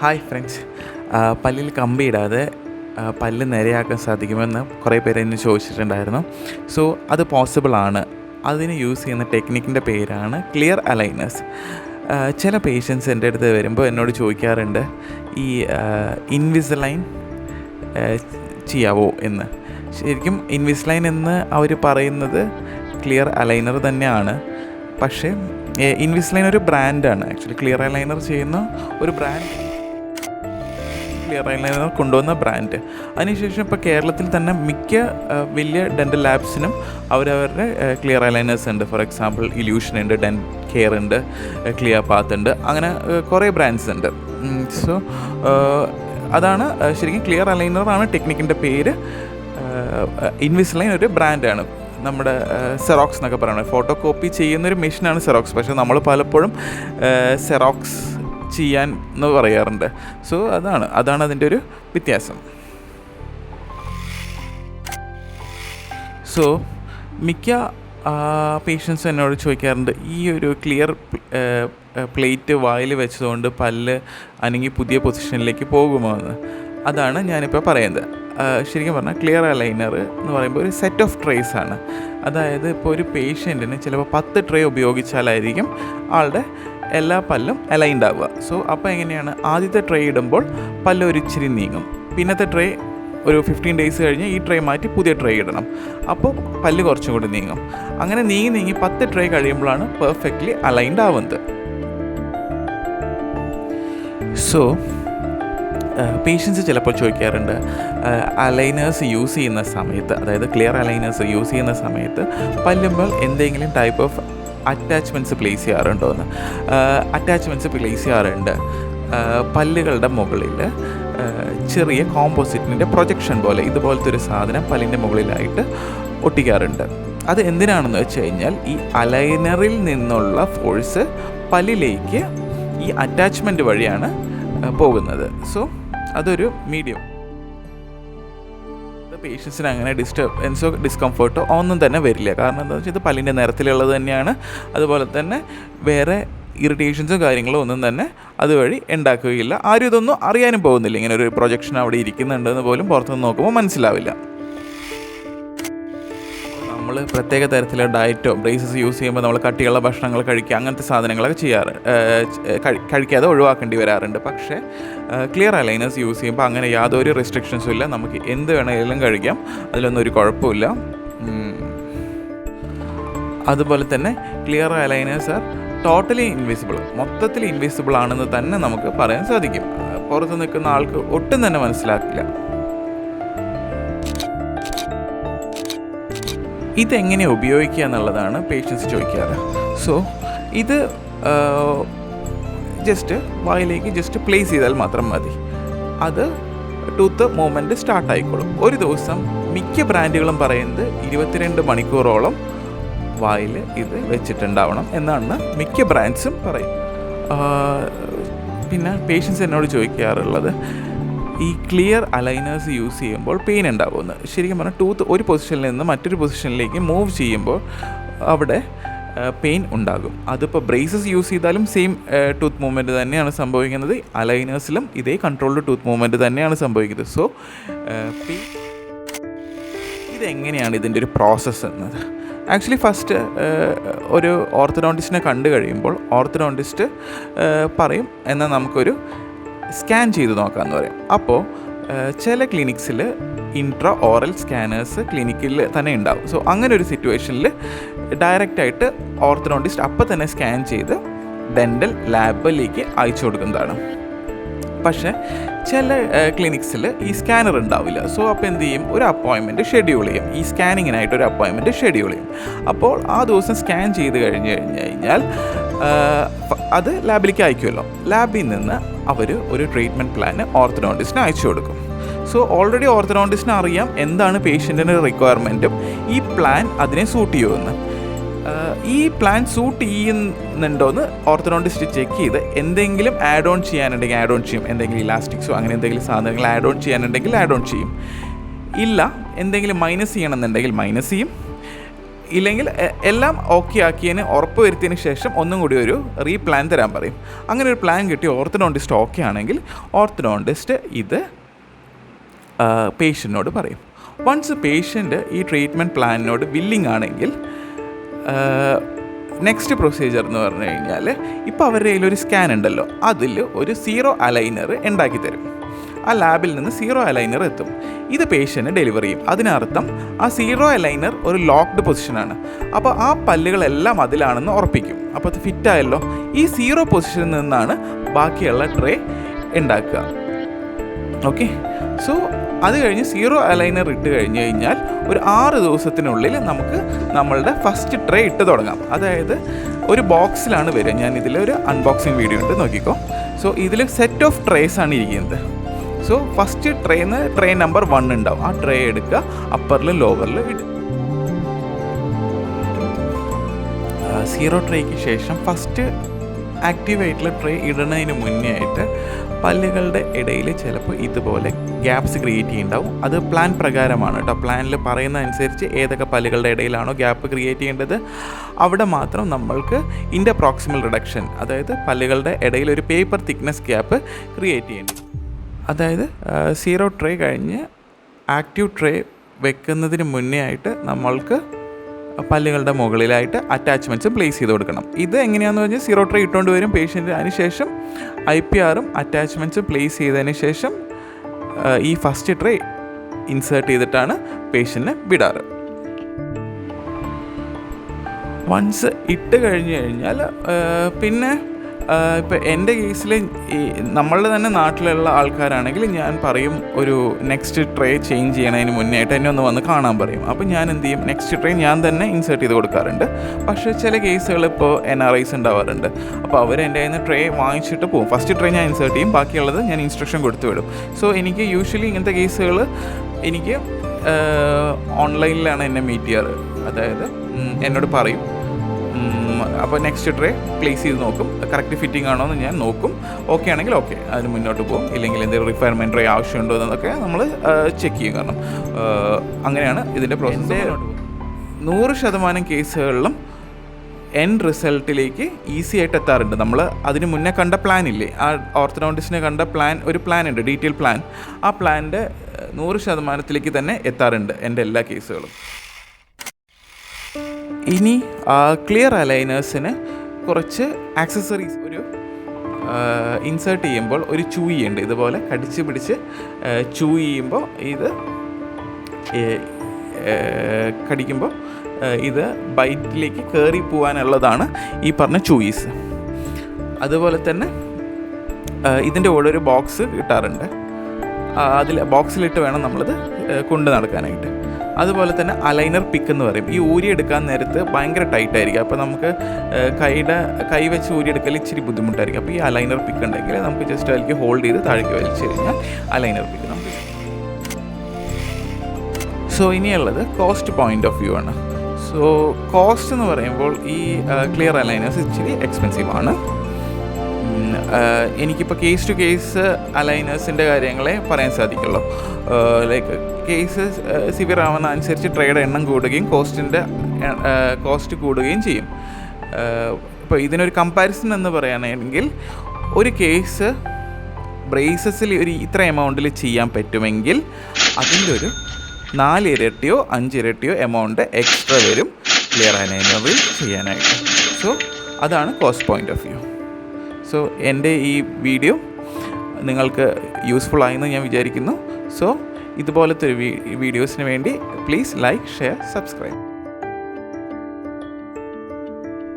Hi friends പല്ലിൽ കമ്പി ഇടാതെ പല്ല് നേരെയാക്കാൻ സാധിക്കുമെന്ന് കുറേ പേര് എന്നെ ചോദിച്ചിട്ടുണ്ടായിരുന്നു. സോ അത് പോസിബിൾ ആണ്. അതിന് യൂസ് ചെയ്യുന്ന ടെക്നിക്കിന്റെ പേരാണ് ക്ലിയർ അലൈനേഴ്സ് ചില പേഷ്യൻസ് എന്റെ അടുത്ത് വരുമ്പോൾ എന്നോട് ചോദിക്കാറുണ്ട് ഈ ഇൻവിസലൈൻ ചെയ്യാവോ എന്ന്? ശരിക്കും ഇൻവിസ്ലൈൻ എന്ന് അവർ പറയുന്നത് ക്ലിയർ അലൈനർ തന്നെയാണ്. പക്ഷേ ഇൻവിസ്ലൈൻ ഒരു ബ്രാൻഡാണ് ആക്ച്വലി ക്ലിയർ ലൈനർ ചെയ്യുന്ന ഒരു ബ്രാൻഡ് ക്ലിയർ ഐലൈനർ കൊണ്ടുവന്ന ബ്രാൻഡ് അതിനുശേഷം ഇപ്പോൾ കേരളത്തിൽ തന്നെ മിക്ക വലിയ ഡെന്റൽ ലാബ്സിനും അവരവരുടെ ക്ലിയർ ഐലൈനേഴ്സ് ഉണ്ട്. ഫോർ എക്സാമ്പിൾ ഇല്യൂഷൻ ഉണ്ട് ഡെൻ കെയർ ഉണ്ട് ക്ലിയർ പാത്ത് ഉണ്ട്. അങ്ങനെ കുറേ ബ്രാൻഡ്സ് ഉണ്ട്. സോ അതാണ് ശരിക്കും ക്ലിയർ അലൈനറാണ് ടെക്നിക്കിന്റെ പേര്. ഇൻവിസ്ലൈൻ ഒരു ബ്രാൻഡാണ് നമ്മുടെ സെറോക്സ് എന്നൊക്കെ പറയുന്നത്. ഫോട്ടോ കോപ്പി ചെയ്യുന്നൊരു മെഷീനാണ് സെറോക്സ് പക്ഷേ നമ്മൾ പലപ്പോഴും സെറോക്സ് ചെയ്യാൻ എന്ന് പറയാറുണ്ട്. സോ അതാണ്. അതാണ് അതിന്റെ ഒരു വ്യത്യാസം. സോ മിക്ക പേഷ്യൻസ് എന്നോട് ചോദിക്കാറുണ്ട് ഈ ഒരു ക്ലിയർ പ്ലേറ്റ് വായിൽ വെച്ചതുകൊണ്ട് പല്ല് അല്ലെങ്കിൽ പുതിയ പൊസിഷനിലേക്ക് പോകുമോ എന്ന്. അതാണ് ഞാനിപ്പോൾ പറയുന്നത്. ശരിക്കും പറഞ്ഞാൽ ക്ലിയർ അലൈനർ എന്ന് പറയുമ്പോൾ ഒരു സെറ്റ് ഓഫ് ട്രേസ് ആണ്. അതായത് ഇപ്പോൾ ഒരു പേഷ്യന്റിന് ചിലപ്പോൾ പത്ത് ട്രേ ഉപയോഗിച്ചാലായിരിക്കും ആളുടെ എല്ലാ പല്ലും അലൈൻഡ് ആവുക. സോ അപ്പോൾ എങ്ങനെയാണ്? ആദ്യത്തെ ട്രേ ഇടുമ്പോൾ പല്ല് ഒരു ഇച്ചിരി നീങ്ങും. പിന്നത്തെ ട്രേ ഒരു ഫിഫ്റ്റീൻ ഡേയ്സ് കഴിഞ്ഞ് ഈ ട്രേ മാറ്റി പുതിയ ട്രേ ഇടണം. അപ്പോൾ പല്ല് കുറച്ചും കൂടി നീങ്ങും. അങ്ങനെ നീങ്ങി നീങ്ങി പത്ത് ട്രേ കഴിയുമ്പോഴാണ് പെർഫെക്റ്റ്ലി അലൈൻഡ് ആവുന്നത്. സോ പേഷ്യൻസ് ചിലപ്പോൾ ചോദിക്കാറുണ്ട് അലൈനേഴ്സ് യൂസ് ചെയ്യുന്ന സമയത്ത് അതായത് ക്ലിയർ അലൈനേഴ്സ് യൂസ് ചെയ്യുന്ന സമയത്ത് പല്ലുമ്പോൾ എന്തെങ്കിലും ടൈപ്പ് ഓഫ് അറ്റാച്ച്മെന്റ്സ് പ്ലേസ് ചെയ്യാറുണ്ടോ എന്ന്. അറ്റാച്ച്മെന്റ്സ് പ്ലേസ് ചെയ്യാറുണ്ട്. പല്ലുകളുടെ മുകളിൽ ചെറിയ കോമ്പോസിറ്റിന്റെ പ്രൊജക്ഷൻ പോലെ ഇതുപോലത്തെ ഒരു സാധനം പല്ലിന്റെ മുകളിലായിട്ട് ഒട്ടിക്കാറുണ്ട്. അത് എന്തിനാണെന്ന് വെച്ച് കഴിഞ്ഞാൽ ഈ അലൈനറിൽ നിന്നുള്ള ഫോഴ്സ് പല്ലിലേക്ക് ഈ അറ്റാച്ച്മെന്റ് വഴിയാണ് പോകുന്നത്. സോ അതൊരു മീഡിയം പേഷ്യൻസിന് അങ്ങനെ ഡിസ്റ്റർബൻസോ ഡിസ്കംഫർട്ടോ ഒന്നും തന്നെ വരില്ല. കാരണം എന്താ വെച്ചാൽ ഇത് പല്ലിന്റെ നിറത്തിലുള്ളത് തന്നെയാണ്. അതുപോലെ തന്നെ വേറെ ഇറിറ്റേഷൻസും കാര്യങ്ങളും ഒന്നും തന്നെ അതുവഴി ഉണ്ടാക്കുകയില്ല. ആരും ഇതൊന്നും അറിയാനും പോകുന്നില്ല. ഇങ്ങനെ ഒരു പ്രൊജക്ഷൻ അവിടെ ഇരിക്കുന്നുണ്ടെന്ന് പോലും പുറത്തുനിന്ന് നോക്കുമ്പോൾ മനസ്സിലാവില്ല. പ്രത്യേക തരത്തിലുള്ള ഡയറ്റോ ബ്രേസസ് യൂസ് ചെയ്യുമ്പോൾ നമ്മൾ കട്ടിയുള്ള ഭക്ഷണങ്ങൾ കഴിക്കുക അങ്ങനത്തെ സാധനങ്ങളൊക്കെ ചെയ്യാറ്. കഴിക്കാതെ ഒഴിവാക്കേണ്ടി വരാറുണ്ട്. പക്ഷേ ക്ലിയർ അലൈനേഴ്സ് യൂസ് ചെയ്യുമ്പോൾ അങ്ങനെ യാതൊരു റെസ്ട്രിക്ഷൻസും ഇല്ല. നമുക്ക് എന്ത് വേണമെങ്കിലും കഴിക്കാം. അതിലൊന്നും ഒരു കുഴപ്പമില്ല അതുപോലെ തന്നെ clear aligners are totally invisible മൊത്തത്തിൽ ഇൻവിസിബിൾ ആണെന്ന് തന്നെ നമുക്ക് പറയാൻ സാധിക്കും. പുറത്ത് നിൽക്കുന്ന ആൾക്ക് ഒട്ടും തന്നെ മനസ്സിലാക്കില്ല. ഇതെങ്ങനെ ഉപയോഗിക്കുക എന്നുള്ളതാണ് പേഷ്യൻസ് ചോദിക്കാറ്. സോ ഇത് ജസ്റ്റ് വായിലേക്ക് ജസ്റ്റ് പ്ലേസ് ചെയ്താൽ മാത്രം മതി. അത് ടൂത്ത് മൂവ്മെന്റ് സ്റ്റാർട്ട് ആയിക്കോളും. ഒരു ദിവസം മിക്ക ബ്രാൻഡുകളും പറയുന്നത് ഇരുപത്തിരണ്ട് മണിക്കൂറോളം വായിൽ ഇത് വെച്ചിട്ടുണ്ടാവണം എന്നാണ് മിക്ക ബ്രാൻഡ്സും പറയും. പിന്നെ പേഷ്യൻസ് എന്നോട് ചോദിക്കാറുള്ളത് ഈ ക്ലിയർ അലൈനേഴ്സ് യൂസ് ചെയ്യുമ്പോൾ പെയിൻ ഉണ്ടാകുമെന്ന് ശരിക്കും പറഞ്ഞാൽ ടൂത്ത് ഒരു പൊസിഷനിൽ നിന്ന് മറ്റൊരു പൊസിഷനിലേക്ക് മൂവ് ചെയ്യുമ്പോൾ അവിടെ പെയിൻ ഉണ്ടാകും. അതിപ്പോൾ ബ്രേസസ് യൂസ് ചെയ്താലും സെയിം ടൂത്ത് മൂവ്മെന്റ് തന്നെയാണ് സംഭവിക്കുന്നത്. അലൈനേഴ്സിലും ഇതേ കൺട്രോൾഡ് ടൂത്ത് മൂവ്മെന്റ് തന്നെയാണ് സംഭവിക്കുന്നത്. സോ പെയിൻ ഇതെങ്ങനെയാണ് ഇതിന്റെ ഒരു പ്രോസസ്സ് എന്നത്? ആക്ച്വലി ഫസ്റ്റ് ഒരു ഓർത്തഡോണ്ടിസ്റ്റിനെ കണ്ടു കഴിയുമ്പോൾ ഓർത്തഡോണ്ടിസ്റ്റ് പറയും എന്നാൽ നമുക്കൊരു സ്കാൻ ചെയ്ത് നോക്കാമെന്ന് പറയും. അപ്പോൾ ചില ക്ലിനിക്സിൽ ഇൻട്രാ ഓറൽ സ്കാനേഴ്സ് ക്ലിനിക്കിൽ തന്നെ ഉണ്ടാവും സോ അങ്ങനെ ഒരു സിറ്റുവേഷനിൽ ഡയറക്റ്റായിട്ട് ഓർത്തഡോണ്ടിസ്റ്റ് അപ്പം തന്നെ സ്കാൻ ചെയ്ത് ഡെന്റൽ ലാബിലേക്ക് അയച്ചു കൊടുക്കുന്നതാണ്. പക്ഷേ ചില ക്ലിനിക്സിൽ ഈ സ്കാനർ ഉണ്ടാവില്ല സോ അപ്പോൾ എന്ത് ചെയ്യും? ഒരു അപ്പോയിൻമെന്റ് ഷെഡ്യൂൾ ചെയ്യും. ഈ സ്കാനിങ്ങിനായിട്ട് ഒരു അപ്പോയിൻമെന്റ് ഷെഡ്യൂൾ ചെയ്യും. അപ്പോൾ ആ ദിവസം സ്കാൻ ചെയ്ത് കഴിഞ്ഞ് കഴിഞ്ഞ് കഴിഞ്ഞാൽ അത് ലാബിലേക്ക് അയക്കുമല്ലോ. ലാബിൽ നിന്ന് അവർ ഒരു ട്രീറ്റ്മെന്റ് പ്ലാൻ ഓർത്തഡോണ്ടിസ്റ്റിന് അയച്ചു കൊടുക്കും. സോ ഓൾറെഡി ഓർത്തഡോണ്ടിസ്റ്റിന് അറിയാം എന്താണ് പേഷ്യന്റിന്റെ റിക്വയർമെന്റും. ഈ പ്ലാൻ അതിനെ സൂട്ട് ചെയ്യുമെന്ന്. ഈ പ്ലാൻ സൂട്ട് ചെയ്യുന്നുണ്ടോയെന്ന് ഓർത്തഡോണ്ടിസ്റ്റ് ചെക്ക് ചെയ്ത് എന്തെങ്കിലും ആഡ് ഓൺ ചെയ്യാനുണ്ടെങ്കിൽ ആഡ് ഓൺ ചെയ്യും. എന്തെങ്കിലും ഇലാസ്റ്റിക്സോ അങ്ങനെ എന്തെങ്കിലും സാധനങ്ങൾ ആഡ് ഓൺ ചെയ്യാനുണ്ടെങ്കിൽ ആഡ് ഓൺ ചെയ്യും. ഇല്ല എന്തെങ്കിലും മൈനസ് ചെയ്യണമെന്നുണ്ടെങ്കിൽ മൈനസ് ചെയ്യും. ഇല്ലെങ്കിൽ എല്ലാം ഓക്കെ ആക്കിയതിന് ഉറപ്പ് വരുത്തിയതിന് ശേഷം ഒന്നും കൂടി ഒരു റീപ്ലാൻ തരാൻ പറയും. അങ്ങനെ ഒരു പ്ലാൻ കിട്ടി. ഓർത്തഡോണ്ടിസ്റ്റ് ഓക്കെ ആണെങ്കിൽ ഓർത്തഡോണ്ടിസ്റ്റ് ഇത് പേഷ്യന്റിനോട് പറയും. വൺസ് പേഷ്യന്റ് ഈ ട്രീറ്റ്മെന്റ് പ്ലാനിനോട് വില്ലിംഗ് ആണെങ്കിൽ നെക്സ്റ്റ് പ്രൊസീജിയർ എന്ന് പറഞ്ഞു കഴിഞ്ഞാൽ ഇപ്പോൾ അവരുടെ കയ്യിൽ ഒരു സ്കാൻ ഉണ്ടല്ലോ. അതിൽ ഒരു സീറോ അലൈനർ ഉണ്ടാക്കി തരും. ആ ലാബിൽ നിന്ന് സീറോ അലൈനർ എത്തും. ഇത് പേഷ്യന്റ് ഡെലിവറി ചെയ്യും. അതിനർത്ഥം ആ സീറോ അലൈനർ ഒരു ലോക്ക്ഡ് പൊസിഷനാണ് അപ്പോൾ ആ പല്ലുകളെല്ലാം അതിലാണെന്ന് ഉറപ്പിക്കും. അപ്പോൾ അത് ഫിറ്റായല്ലോ ഈ സീറോ പൊസിഷനിൽ നിന്നാണ് ബാക്കിയുള്ള ട്രേ ഉണ്ടാക്കുക. ഓക്കെ സോ അത് കഴിഞ്ഞ് സീറോ അലൈനർ ഇട്ട് കഴിഞ്ഞ് കഴിഞ്ഞാൽ ഒരു ആറ് ദിവസത്തിനുള്ളിൽ നമുക്ക് നമ്മളുടെ ഫസ്റ്റ് ട്രേ ഇട്ട് തുടങ്ങാം. അതായത് ഒരു ബോക്സിലാണ് വരിക. ഞാൻ ഇതിലൊരു അൺബോക്സിങ് വീഡിയോ ഉണ്ട്. നോക്കിക്കോ. സോ ഇതിൽ സെറ്റ് ഓഫ് ട്രേസ് ആണ് ഇരിക്കുന്നത്. So first train train number one ഉണ്ടാവും. ആ ട്രേ എടുക്കുക അപ്പറിലും ലോവറിലും ഇടുക. സീറോ ട്രേക്ക് ശേഷം ഫസ്റ്റ് ആക്റ്റീവ് ആയിട്ടുള്ള ട്രേ ഇടുന്നതിന് മുന്നേ ആയിട്ട് പല്ലുകളുടെ ഇടയിൽ ചിലപ്പോൾ ഇതുപോലെ ഗ്യാപ്സ് ക്രിയേറ്റ് ചെയ്യുന്നുണ്ടാവും അത് പ്ലാൻ പ്രകാരമാണ് കേട്ടോ പ്ലാനിൽ പറയുന്ന അനുസരിച്ച് ഏതൊക്കെ പല്ലുകളുടെ ഇടയിലാണോ ഗ്യാപ്പ് ക്രിയേറ്റ് ചെയ്യേണ്ടത് അവിടെ മാത്രം നമ്മൾക്ക് ഇന്റെ പ്രോക്സിമൽ റിഡക്ഷൻ അതായത് പല്ലുകളുടെ ഇടയിൽ ഒരു പേപ്പർ തിക്നെസ് ഗ്യാപ്പ് ക്രിയേറ്റ് ചെയ്യേണ്ടത്. അതായത് സീറോ ട്രേ കഴിഞ്ഞ് ആക്റ്റീവ് ട്രേ വെക്കുന്നതിന് മുന്നേ ആയിട്ട് നമ്മൾക്ക് പല്ലുകളുടെ മുകളിലായിട്ട് അറ്റാച്ച്മെന്റ്സും പ്ലേസ് ചെയ്ത് കൊടുക്കണം. ഇത് എങ്ങനെയാണെന്ന് പറഞ്ഞാൽ സീറോ ട്രേ ഇട്ടുകൊണ്ട് വരും പേഷ്യന്റ് അതിനുശേഷം ഐ പി ആറും അറ്റാച്ച്മെന്റ്സും പ്ലേസ് ചെയ്തതിന് ശേഷം ഈ ഫസ്റ്റ് ട്രേ ഇൻസേർട്ട് ചെയ്തിട്ടാണ് പേഷ്യന്റിനെ വിടാറ്. വൺസ് ഇട്ട് കഴിഞ്ഞ് കഴിഞ്ഞാൽ പിന്നെ ഇപ്പം എന്റെ കേസിൽ നമ്മളുടെ തന്നെ നാട്ടിലുള്ള ആൾക്കാരാണെങ്കിൽ ഞാൻ പറയും ഒരു നെക്സ്റ്റ് ട്രേ ചേഞ്ച് ചെയ്യണതിന് മുന്നേ എന്നെ ഒന്ന് വന്ന് കാണാൻ പറയും. അപ്പോൾ ഞാൻ എന്ത് ചെയ്യും? നെക്സ്റ്റ് ട്രേ ഞാൻ തന്നെ ഇൻസേർട്ട് ചെയ്ത് കൊടുക്കാറുണ്ട്. പക്ഷേ ചില കേസുകൾ ഇപ്പോൾ എൻ ആർ ഐസ് ഉണ്ടാവാറുണ്ട്. അപ്പോൾ അവർ എന്റെ കയ്യിൽ നിന്ന് ട്രേ വാങ്ങിച്ചിട്ട് പോകും. ഫസ്റ്റ് ട്രേ ഞാൻ ഇൻസേർട്ട് ചെയ്യും. ബാക്കിയുള്ളത് ഞാൻ ഇൻസ്ട്രക്ഷൻ കൊടുത്തു വിടും. സോ എനിക്ക് യൂഷ്വലി ഇങ്ങനത്തെ കേസുകൾ എനിക്ക് ഓൺലൈനിലാണ് എന്നെ മീറ്റ് ചെയ്യാറ്. അതായത് എന്നോട് പറയും. അപ്പോൾ നെക്സ്റ്റ് ട്രേ പ്ലേസ് ചെയ്ത് നോക്കും. കറക്റ്റ് ഫിറ്റിംഗ് ആണോ എന്ന് ഞാൻ നോക്കും. ഓക്കെ ആണെങ്കിൽ ഓക്കെ അതിന് മുന്നോട്ട് പോകും ഇല്ലെങ്കിൽ എന്തെങ്കിലും റിക്വയർമെന്റ് ട്രേ ആവശ്യമുണ്ടോ എന്നൊക്കെ നമ്മൾ ചെക്ക് ചെയ്യും. കാരണം അങ്ങനെയാണ് ഇതിന്റെ പ്രോസസ്സ് നൂറ് ശതമാനം കേസുകളിലും എൻ റിസൾട്ടിലേക്ക് ഈസി ആയിട്ട് എത്താറുണ്ട്. നമ്മൾ അതിന് മുന്നേ കണ്ട പ്ലാൻ ഇല്ലേ? ആ ഓർത്തഡോണ്ടിസ്റ്റിനെ കണ്ട പ്ലാൻ ഒരു പ്ലാൻ ഉണ്ട് ഡീറ്റെയിൽ പ്ലാൻ ആ പ്ലാനിന്റെ നൂറ് ശതമാനത്തിലേക്ക് തന്നെ എത്താറുണ്ട് എന്റെ എല്ലാ കേസുകളും. ഇനി ക്ലിയർ അലൈനേഴ്സിന് കുറച്ച് ആക്സസറീസ് ഒരു ഇൻസേർട്ട് ചെയ്യുമ്പോൾ ഒരു ചൂയി ഉണ്ട് ഇതുപോലെ കടിച്ച് പിടിച്ച് ചൂ ചെയ്യുമ്പോൾ ഇത് കടിക്കുമ്പോൾ ഇത് ബൈറ്റിലേക്ക് കയറി പോകാനുള്ളതാണ് ഈ പറഞ്ഞ ചൂയിസ്. അതുപോലെ തന്നെ ഇതിന്റെ കൂടെ ഒരു ബോക്സ് കിട്ടാറുണ്ട്. അതിൽ ബോക്സിലിട്ട് വേണം നമ്മളിത് കൊണ്ട് നടക്കാനായിട്ട്. അതുപോലെ തന്നെ അലൈനർ പിക്ക് എന്ന് പറയും. ഈ ഊരി എടുക്കാൻ നേരത്ത് ഭയങ്കര ടൈറ്റ് ആയിരിക്കും. അപ്പോൾ നമുക്ക് കൈയുടെ കൈ വെച്ച് ഊരി എടുക്കൽ ഇച്ചിരി ബുദ്ധിമുട്ടായിരിക്കും. അപ്പോൾ ഈ അലൈനർ പിക്ക് ഉണ്ടെങ്കിൽ നമുക്ക് ജസ്റ്റ് അതിലേക്ക് ഹോൾഡ് ചെയ്ത് താഴേക്ക് വലിച്ചു കഴിഞ്ഞാൽ അലൈനർ പിക്ക് നമുക്ക് സോ ഇനിയുള്ളത് കോസ്റ്റ് പോയിന്റ് ഓഫ് വ്യൂ ആണ്. സോ കോസ്റ്റ് എന്ന് പറയുമ്പോൾ ഈ ക്ലിയർ അലൈനേഴ്സ് ഇച്ചിരി എക്സ്പെൻസീവ് ആണ്. എനിക്കിപ്പോൾ കേസ് ടു കേസ് അലൈനേഴ്സിന്റെ കാര്യങ്ങളെ പറയാൻ സാധിക്കുള്ളൂ. ലൈക്ക് കേസ് സിവിയർ ആവുന്ന അനുസരിച്ച് ട്രേഡ് എണ്ണം കൂടുകയും കോസ്റ്റിന്റെ കോസ്റ്റ് കൂടുകയും ചെയ്യും. ഇപ്പോൾ ഇതിനൊരു കമ്പാരിസൺ എന്ന് പറയുകയാണെങ്കിൽ ഒരു കേസ് ബ്രേസസിൽ ഒരു ഇത്ര എമൗണ്ടിൽ ചെയ്യാൻ പറ്റുമെങ്കിൽ അതിന്റെ ഒരു നാല് ഇരട്ടിയോ അഞ്ച് ഇരട്ടിയോ എമൗണ്ട് എക്സ്ട്രാ വരും ക്ലിയർ അലൈനറിൽ ചെയ്യാനായിട്ട്. സോ അതാണ് cost point of view so എന്റെ ഈ വീഡിയോ നിങ്ങൾക്ക് യൂസ്ഫുൾ ആയെന്ന് ഞാൻ വിചാരിക്കുന്നു. സോ ഇതുപോലത്തെ ഒരു വീഡിയോസിന് വേണ്ടി പ്ലീസ് ലൈക്ക് ഷെയർ സബ്സ്ക്രൈബ്